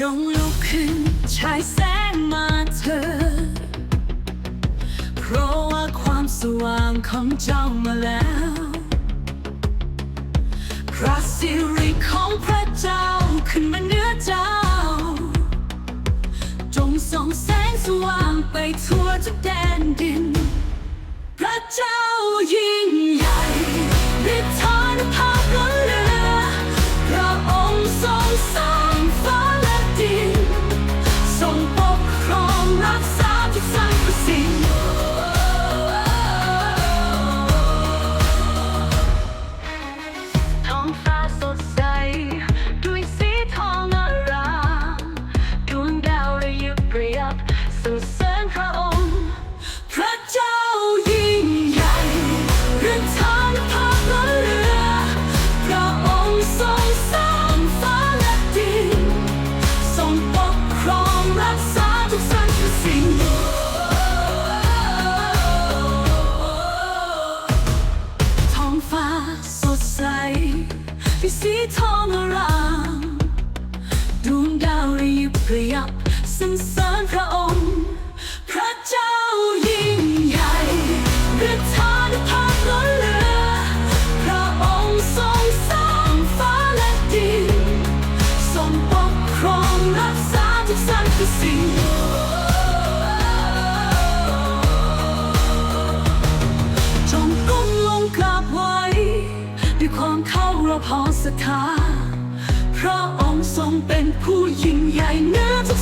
จงลุกขึ้นฉายแสงมาเถิดเพราะว่าความสว่างของเจ้ามาแล้ว พระสิริของพระเจ้าขึ้นมาเหนือเจ้า จงส่องแสงสว่างไปทั่วทุกแดนดิน พระเจ้า ด้วยสีทองอรามดวงดาวระยิบระยับสรรเสริญพระองค์ พระเจ้ายิ่งใหญ่ฤทธานุภาพล้นเหลือ พระองค์ทรงสร้างฟ้าและดินทรงปกครองรักษาทุกสรรพสิ่ง ด้วยความเคารพศรัทธาพระองค์ทรงเป็นผู้ยิ่งใหญ่เนื้อทุ